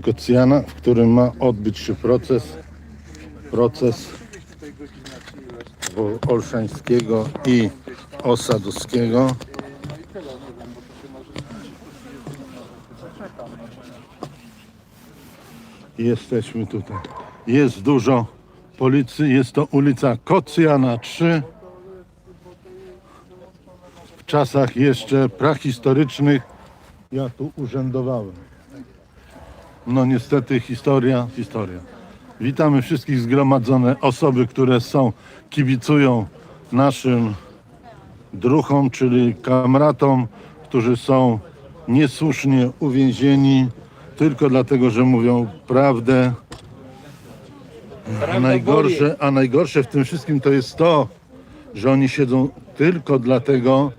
Kocjana, w którym ma odbyć się proces, proces Olszańskiego i Osadowskiego. Jesteśmy tutaj. Jest dużo policji. Jest to ulica Kocjana 3. W czasach jeszcze prahistorycznych ja tu urzędowałem. No niestety historia, historia. Witamy wszystkich zgromadzone osoby, które są, kibicują naszym druchom, czyli kamratom, którzy są niesłusznie uwięzieni tylko dlatego, że mówią prawdę. A najgorsze, a najgorsze w tym wszystkim to jest to, że oni siedzą tylko dlatego,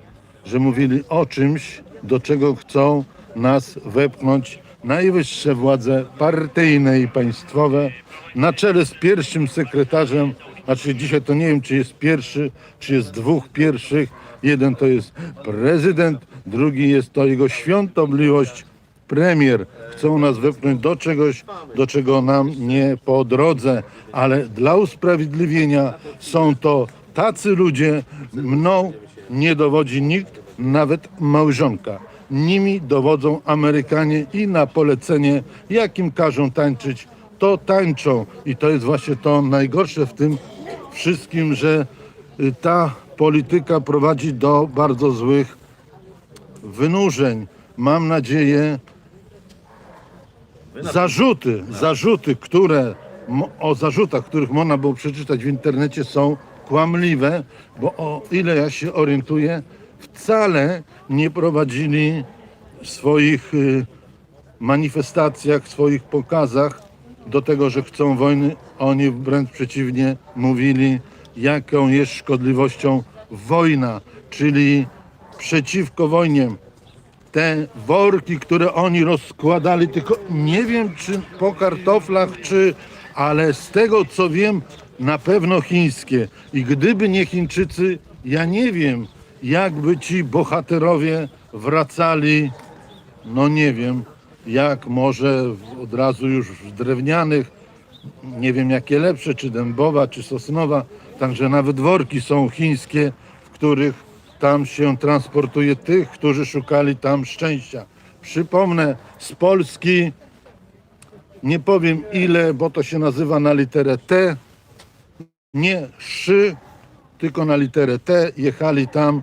że mówili o czymś, do czego chcą nas wepchnąć najwyższe władze partyjne i państwowe na czele z pierwszym sekretarzem, znaczy dzisiaj to nie wiem, czy jest pierwszy, czy jest dwóch pierwszych. Jeden to jest prezydent, drugi jest to jego świątobliwość premier. Chcą nas wepchnąć do czegoś, do czego nam nie po drodze, ale dla usprawiedliwienia są to tacy ludzie, mną nie dowodzi nikt, nawet małżonka. Nimi dowodzą Amerykanie i na polecenie, jakim każą tańczyć, to tańczą. I to jest właśnie to najgorsze w tym wszystkim, że y, ta polityka prowadzi do bardzo złych wynurzeń. Mam nadzieję, zarzuty, zarzuty, które o zarzutach, których można było przeczytać w internecie są kłamliwe, bo o ile ja się orientuję, wcale nie prowadzili w swoich y, manifestacjach, w swoich pokazach do tego, że chcą wojny. Oni wręcz przeciwnie mówili, jaką jest szkodliwością wojna, czyli przeciwko wojnie te worki, które oni rozkładali, tylko nie wiem czy po kartoflach, czy, ale z tego co wiem, na pewno chińskie. I gdyby nie Chińczycy, ja nie wiem, jakby ci bohaterowie wracali, no nie wiem, jak może od razu już w drewnianych, nie wiem jakie lepsze, czy dębowa, czy sosnowa, także nawet worki są chińskie, w których tam się transportuje tych, którzy szukali tam szczęścia. Przypomnę, z Polski, nie powiem ile, bo to się nazywa na literę T, nie szy, tylko na literę T, jechali tam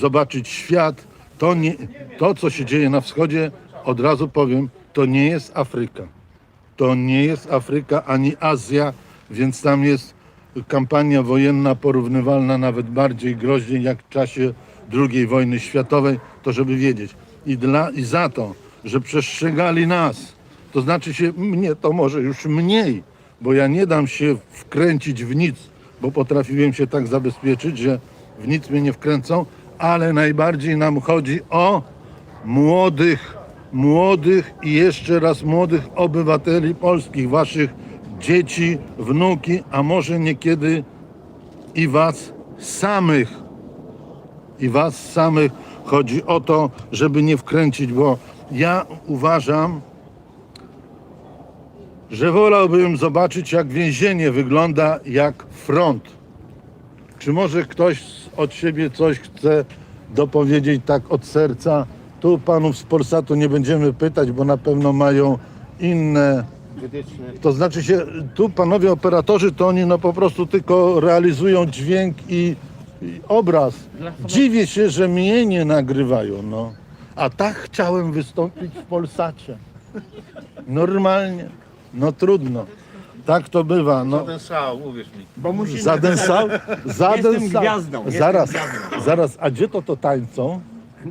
zobaczyć świat. To, nie, to, co się dzieje na wschodzie, od razu powiem, to nie jest Afryka. To nie jest Afryka ani Azja, więc tam jest kampania wojenna porównywalna nawet bardziej groźnie jak w czasie II wojny światowej, to żeby wiedzieć. I, dla, I za to, że przestrzegali nas, to znaczy się mnie to może już mniej, bo ja nie dam się wkręcić w nic, bo potrafiłem się tak zabezpieczyć, że w nic mnie nie wkręcą, ale najbardziej nam chodzi o młodych, młodych i jeszcze raz młodych obywateli polskich, waszych dzieci, wnuki, a może niekiedy i was samych. I was samych chodzi o to, żeby nie wkręcić, bo ja uważam, że wolałbym zobaczyć, jak więzienie wygląda jak front. Czy może ktoś od siebie coś chce dopowiedzieć tak od serca? Tu panów z Polsatu nie będziemy pytać, bo na pewno mają inne. To znaczy się, tu panowie operatorzy, to oni no po prostu tylko realizują dźwięk i, i obraz. Dziwię się, że mnie nie nagrywają, no. A tak chciałem wystąpić w Polsacie. Normalnie. No trudno. Tak to bywa. No. Szał, uwierz mi. Bo musi Zadensał? Zadensał. gwiazdą, jestem Zaraz, gwiazdą. zaraz, a gdzie to to tańczą?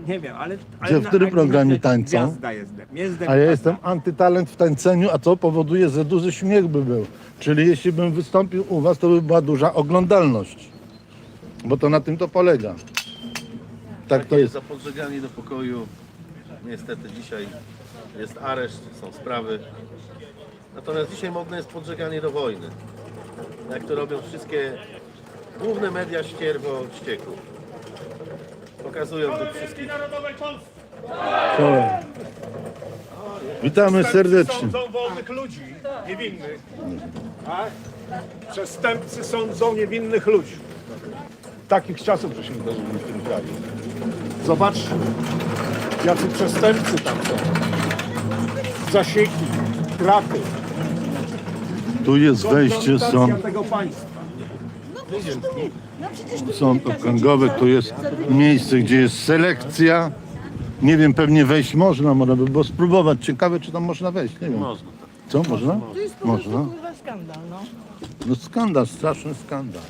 Nie wiem, ale... ale Gdzie, w którym programie myślę, tańczą? Gwiazda jestem. jestem A ja gwiazda. jestem antytalent w tańceniu, a co powoduje, że duży śmiech by był. Czyli jeśli bym wystąpił u was, to by była duża oglądalność. Bo to na tym to polega. Tak to jest. Za podżeganie do pokoju. Niestety dzisiaj jest areszt, są sprawy. Natomiast dzisiaj modne jest podżeganie do wojny. Jak to robią wszystkie główne media ścierwo ścieków. Pokazują wszystkich. To... Witamy serdecznie. sądzą wolnych ludzi, niewinnych. Przestępcy sądzą niewinnych ludzi. Takich czasów żeśmy dożyli w tym kraju. Zobacz, jacy przestępcy tam są. Zasieki, kraty. Tu jest wejście, sąd, tego państwa. sąd okręgowy, tu jest miejsce, gdzie jest selekcja. Nie wiem, pewnie wejść można, można by było spróbować. Ciekawe, czy tam można wejść, nie wiem. Można. Co, można? To jest po prostu Można. kurwa skandal, no. No skandal, straszny skandal.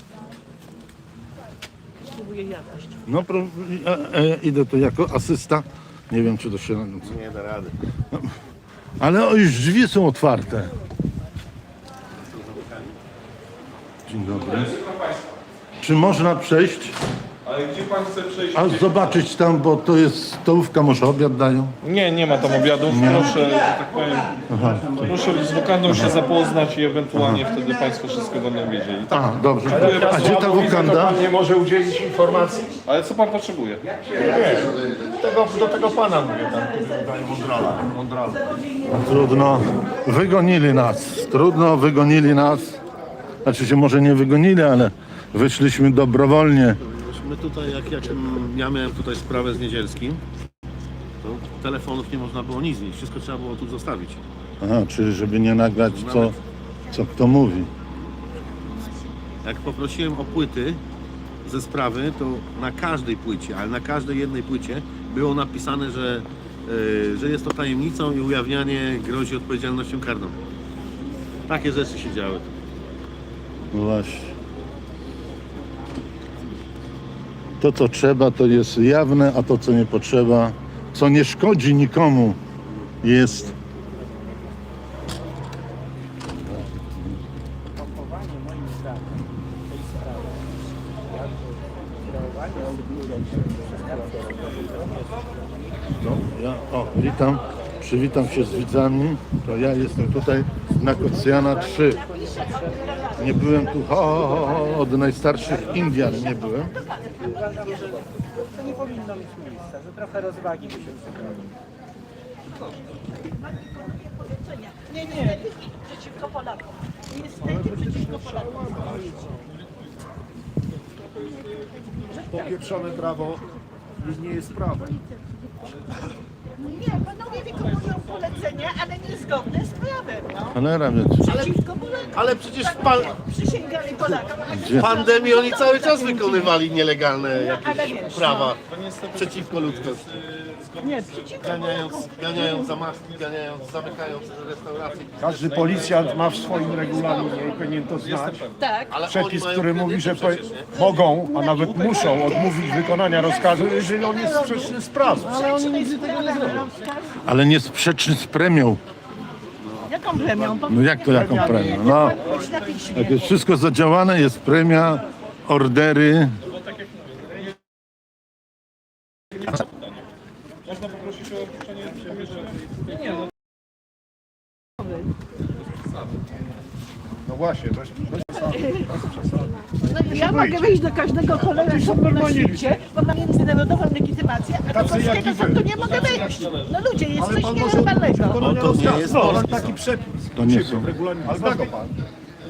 Spróbuję jadać. No, pro, e, e, idę tu jako asysta. Nie wiem, czy to się... Nie da rady. Ale o, już drzwi są otwarte. Dzień dobry. Czy można przejść? Ale gdzie pan chce przejść? A zobaczyć tam, bo to jest stołówka, może obiad dają? Nie, nie ma tam obiadów. Proszę, że tak powiem, proszę z wokandą się zapoznać i ewentualnie wtedy państwo wszystko będą wiedzieli. Tak? A, dobrze. A gdzie ta wokanda? Pan nie może udzielić informacji. Ale co pan potrzebuje? Tego, do tego pana mówię tam, który daje mądrala. mądrala. Trudno. Wygonili nas. Trudno, wygonili nas. Znaczy się może nie wygonili, ale wyszliśmy dobrowolnie. My tutaj, jak, jak ja miałem tutaj sprawę z Niedzielskim, to telefonów nie można było nic znieść. Wszystko trzeba było tu zostawić. Aha, czyli żeby nie nagrać, co, co kto mówi. Jak poprosiłem o płyty ze sprawy, to na każdej płycie, ale na każdej jednej płycie było napisane, że, yy, że jest to tajemnicą i ujawnianie grozi odpowiedzialnością karną. Takie rzeczy się działy. No właśnie. To, co trzeba, to jest jawne, a to, co nie potrzeba, co nie szkodzi nikomu, jest Opakowanie moim zdaniem tej sprawy, jak kreowanie No, ja, o, witam, przywitam się z widzami. To ja jestem tutaj na Kocjana 3. Nie byłem tu od najstarszych Indian nie byłem. To nie powinno mieć miejsca, że trochę rozwagi by się. Nie, nie. Przeciwko Polakom. Niestety przeciwko Polakom. Popieprzone prawo nie jest prawem. Nie, panowie wykonują polecenia, ale niezgodne z prawem, no. Cholera, więc Przeciwko Polakom. Ale przecież w pan, Przysięgali Polakom. a Gdzie? pandemii oni cały czas wykonywali nielegalne ale jakieś wiesz, prawa przeciwko ludzkości. Nie, przeciwko Ganiając, ganiając za maski, ganiając, zamykając restauracje. Każdy policjant ma w swoim regulaminie i powinien to znać. Tak. Ale Przepis, oni mają który kredyty mówi, że po, przecież, nie? mogą, a nawet muszą odmówić wykonania rozkazu, jeżeli on jest sprzeczny z prawem. Ale oni nigdy tego nie zrobią. Ale nie sprzeczny z premią. Jaką premią? No jak to jaką premią? No, jak jest wszystko zadziałane, jest premia, ordery. Można poprosić o opuszczenie przemieszczenia? No właśnie, weź, weź No, ja mogę wyjść do każdego cholera sądu na normalni świecie, bo mam międzynarodową legitymację, a do Tacy jak polskiego i wy. sądu nie mogę wyjść. No ludzie, jest Ale coś pan może nienormalnego. wykonania to nie jest No, polski taki przepis. To nie Ciebie są. w regulaminie. Zna go pan.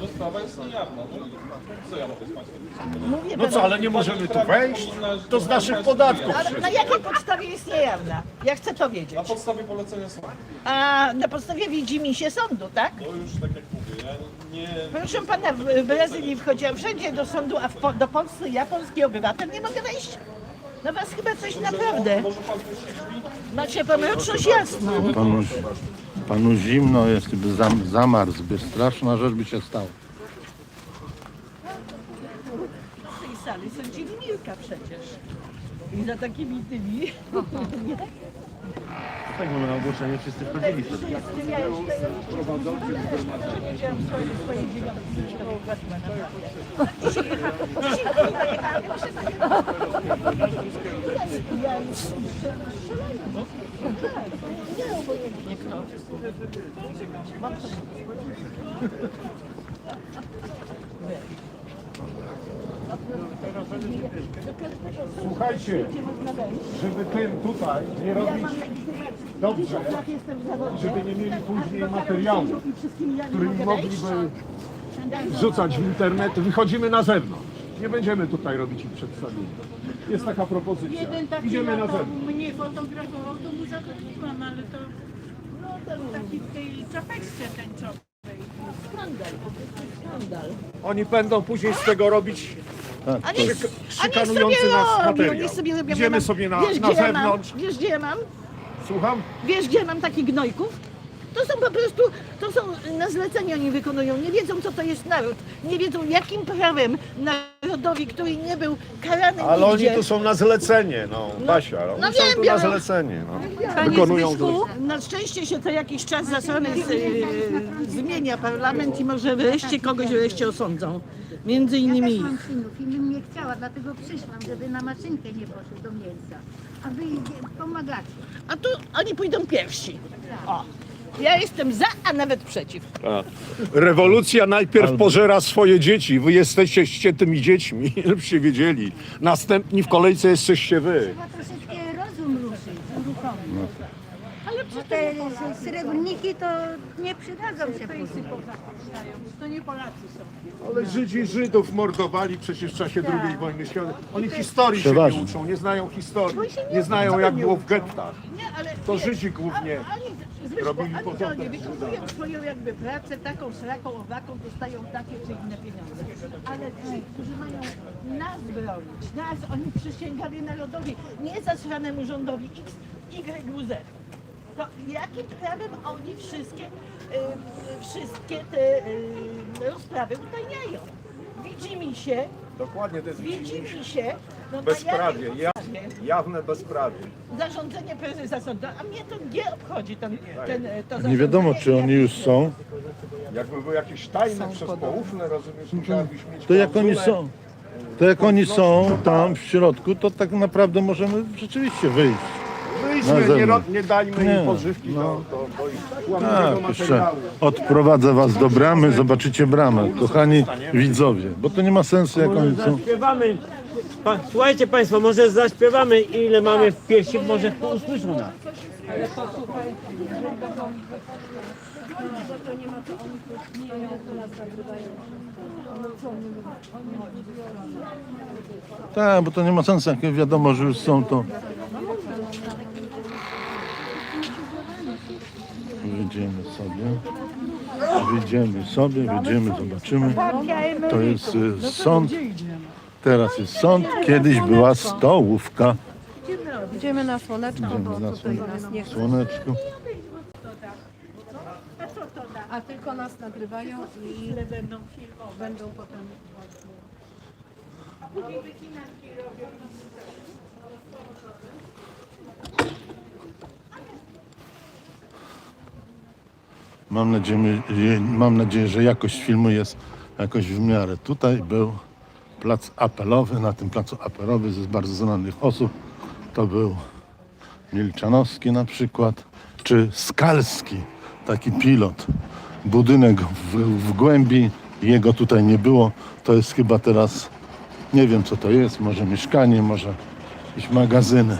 Rozprawa jest niejawna. No, co ja mogę z państwem? Mówię No co, ale nie możemy tu wejść? To z naszych podatków. ale na jakiej podstawie jest niejawna? Ja chcę to wiedzieć. Na podstawie polecenia sądu. A na podstawie widzimisię sądu, tak? To już tak jak mówię, ja. Proszę pana, w Brazylii wchodziłam wszędzie do sądu, a po- do Polski ja, polski obywatel, nie mogę wejść. No was chyba coś naprawdę. Macie pomroczność jasną. Panu, panu zimno jest, by zam, zamarzł, by straszna rzecz by się stała. W tej sali sądzili Milka przecież. I za takimi tymi. Nie? Tak, bo na ogłoszenie wszyscy wchodzili wtedy. Ja jeszcze Wiedziałam swoje, swoje dziewiątki, to było ładne, naprawdę. Dzisiaj jechałam, ja muszę Ja już strzelanie. Nie, obojętnie kto. Mam to Słuchajcie, żeby tym tutaj nie robić dobrze, żeby nie mieli później materiału, którymi mogliby wrzucać w internet, wychodzimy na zewnątrz. Nie będziemy tutaj robić ich przedstawienia. Jest taka propozycja. Jeden taki Idziemy na zewnątrz. mnie fotografował, to mu zakupiłam, ale to no, to taki w tej czapeczce tęczowej. Skandal, po prostu skandal. Oni będą później z tego robić Szyk- a nie szykanujący sobie nas robią, materiał. nie sobie robią. Idziemy Ja mam- sobie na- wiesz, na gdzie ja zewnątrz. Mam, wiesz gdzie ja mam? Słucham? Wiesz gdzie ja mam takich gnojków? To są po prostu, to są na zlecenie oni wykonują. Nie wiedzą co to jest naród. Nie wiedzą jakim prawem narodowi, który nie był karany Ale oni nigdzie. tu są na zlecenie, no, Basia. Oni no są wiem, tu wiem, na no. zlecenie, no. Wykonują Zbyszku, na szczęście się co jakiś czas zasrany z, y, zmienia parlament i może wreszcie kogoś wreszcie osądzą. Między Ja innymi też ich. mam synów i bym nie chciała, dlatego przyszłam, żeby na maszynkę nie poszły do miejsca. A wy idzie- pomagacie. A tu oni pójdą pierwsi. O. Ja jestem za, a nawet przeciw. Rewolucja najpierw pożera swoje dzieci. Wy jesteście ściętymi dziećmi, żebyście wiedzieli. Następni w kolejce jesteście wy. Trzeba troszeczkę rozum ruszyć, uruchomić. Ale Bo te s- srebrniki to nie przydadzą się później. To nie Polacy są. Ale Żydzi Żydów mordowali przecież w czasie II wojny światowej. Oni historii się Przeważnie. nie uczą, nie znają historii. Nie znają jak było w gettach. Nie, ale To wiesz, Żydzi głównie a- robili ani to nie wykonują swoją jakby pracę taką, sraką, owaką, dostają takie czy inne pieniądze. Ale ci, którzy mają nas bronić, nas, oni przysięgali narodowi, nie zasranemu rządowi X, Y, Z. To jakim prawem oni wszystkie, y, wszystkie te y, rozprawy utajniają? Widzi mi się, Dokładnie, to jest widzi mi się, no bezprawie, ja, jawne bezprawie. zarządzenie prezesa sądu, a mnie to nie obchodzi ten, ten, to Nie zarządzenie. wiadomo, czy oni już są. Jakby były jakieś tajne, przez poufne, rozumiesz, musiałbyś mieć To jak oni klauzulę. są, to jak oni są tam w środku, to tak naprawdę możemy rzeczywiście wyjść. Nie, ro, nie dajmy Nie, im pożywki no. do, do, do ich kłamliwego Tak, jeszcze materiału. odprowadzę was do bramy, zobaczycie bramę, kochani widzowie, bo to nie ma sensu jak oni są. Zaśpiewamy. Pa, słuchajcie Państwo, może zaśpiewamy ile mamy w piersi, może usłyszą nas. Tak, bo to nie ma sensu, jak wiadomo, że już są to. Wyjdziemy sobie. Wyjdziemy sobie, wyjdziemy, zobaczymy. To jest y, sąd. Teraz jest sąd, kiedyś była stołówka. Idziemy na słoneczko, Idziemy na tutaj nas nie chce. słoneczku. A tylko nas nagrywają i Będą filmować. będą potem Mam nadzieję, mam nadzieję, że jakość filmu jest jakoś w miarę. Tutaj był plac apelowy. Na tym placu apelowym z bardzo znanych osób to był Milczanowski na przykład, czy Skalski, taki pilot. Budynek w, w głębi, jego tutaj nie było. To jest chyba teraz, nie wiem co to jest, może mieszkanie, może jakieś magazyny.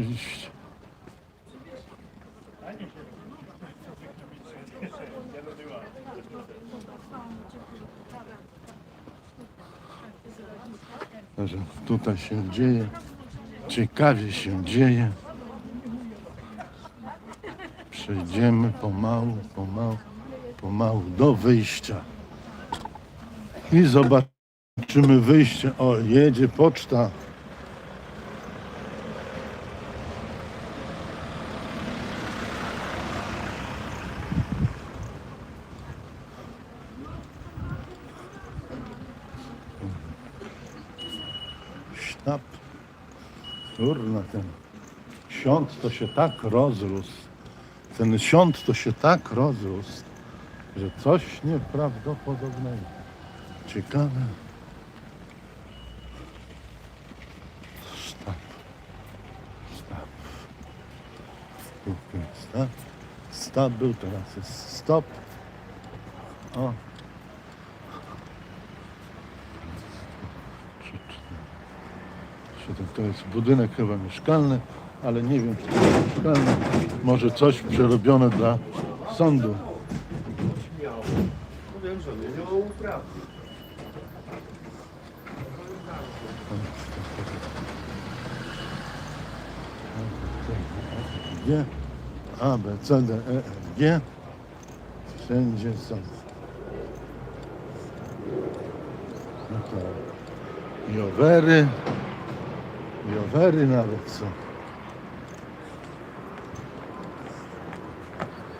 Oczywiście. Także tutaj się dzieje, ciekawie się dzieje. Przejdziemy pomału, pomału, pomału do wyjścia. I zobaczymy wyjście. O, jedzie poczta. Sztab. Kurna, ten siąd to się tak rozrósł. Ten siąd to się tak rozrósł, że coś nieprawdopodobnego. Ciekawe. Tu jest, tak? Stop był, teraz stop. O. To jest budynek chyba mieszkalny, ale nie wiem, czy to jest mieszkalny. Może coś przerobione dla sądu. G, A, B, C, D, E, F, G. Wszędzie są. No to i overy, i overy nawet są.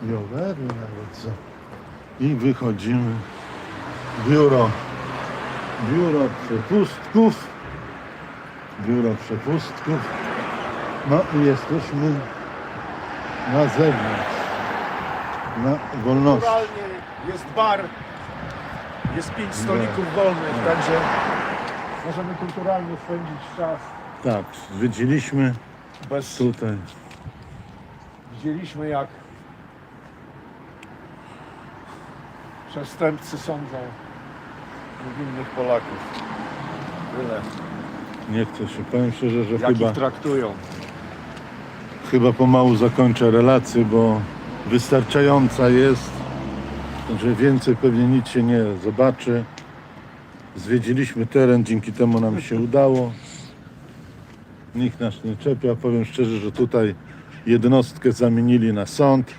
I overy nawet są. I wychodzimy. Biuro, biuro przepustków. Biuro przepustków. No i jesteśmy na zewnątrz, na wolności. Kulturalnie jest bar, jest pięć stolików wolnych, także możemy kulturalnie spędzić czas. Tak, zwiedziliśmy Bez, tutaj. widzieliśmy jak przestępcy sądzą niewinnych Polaków. Tyle. Nie chcę się, powiem szczerze, że Jak chyba, ich traktują. chyba pomału zakończę relację, bo wystarczająca jest, że więcej pewnie nic się nie zobaczy. Zwiedziliśmy teren, dzięki temu nam się udało. Nikt nas nie czepia. Powiem szczerze, że tutaj jednostkę zamienili na sąd.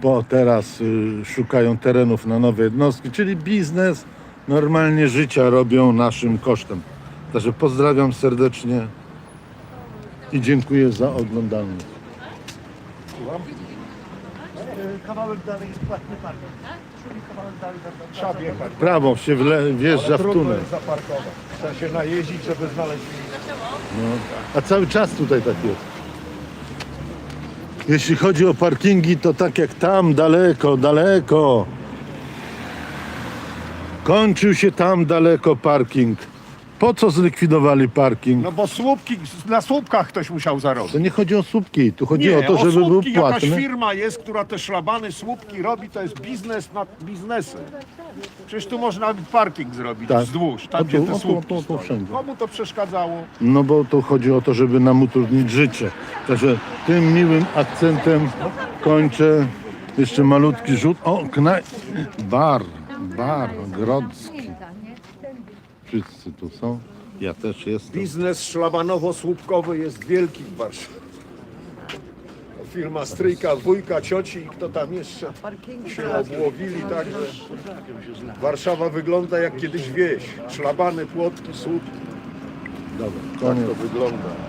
Po teraz y, szukają terenów na nowe jednostki, czyli biznes normalnie życia robią naszym kosztem. Także pozdrawiam serdecznie i dziękuję za oglądanie. Kawałek dalej jest płatny parking, czyli kawałek dalej Trzeba wjechać. Prawo się wle, wjeżdża w Trudno tunel. jest zaparkować. Trzeba się najeździć, żeby znaleźć miejsce. No. A cały czas tutaj tak jest. Jeśli chodzi o parkingi, to tak jak tam daleko, daleko. Kończył się tam daleko parking. Po co zlikwidowali parking? No bo słupki, na słupkach ktoś musiał zarobić. To nie chodzi o słupki, tu chodzi Nie, o to, żeby był słupki jakaś płatny. firma jest, która te szlabany słupki robi, to jest biznes nad biznesem. Przecież tu można parking zrobić Tak. wzdłuż, tam O gdzie tu, te o tu, słupki o tu, o tu stoją. wszędzie. Komu to przeszkadzało? No bo to chodzi o to, żeby nam utrudnić życie. Także tym miłym akcentem kończę. Jeszcze malutki rzut. O, knaj... Bar, bar grodzki. Wszyscy tu są. Ja też jestem. Biznes szlabanowo-słupkowy jest wielki w Warszawie. Firma stryjka, wujka, cioci i kto tam jeszcze się obłowili, także Warszawa wygląda jak kiedyś wieś. Szlabany, płotki, słupki. Dobra, Tak to wygląda.